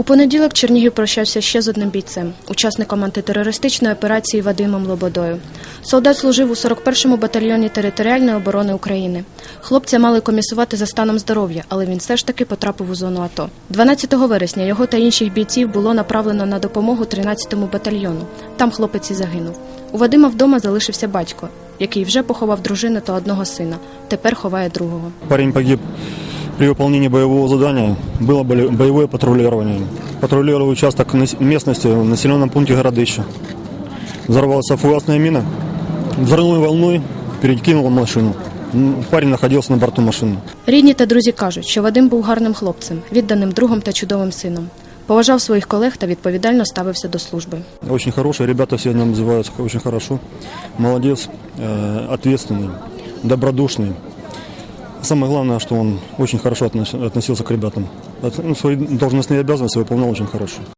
У понеділок Чернігів прощався ще з одним бійцем, учасником антитерористичної операції Вадимом Лободою. Солдат служив у 41-му батальйоні територіальної оборони України. Хлопця мали комісувати за станом здоров'я, але він все ж таки потрапив у зону АТО. 12 вересня його та інших бійців було направлено на допомогу 13-му батальйону. Там хлопець і загинув. У Вадима вдома залишився батько, який вже поховав дружину та одного сина. Тепер ховає другого. Парень погиб при выполнении боевого задания. Было боле- боевое патрулирование. Патрулировал участок нас- местности в населенном пункте Городище. Взорвалась фугасная мина. Взрывной волной перекинула машину. М, Парень находился на борту машины. Рідні та друзі кажуть, що Вадим був гарним хлопцем, відданим другом та чудовим сином. Поважав своїх колег та відповідально ставився до служби. Очень хороший, ребята все о нем отзываются очень хорошо. Молодец, э, ответственный, добродушный. Самое главное, что он очень хорошо относился к ребятам. Ну, Свои должностные обязанности выполнял очень хорошо.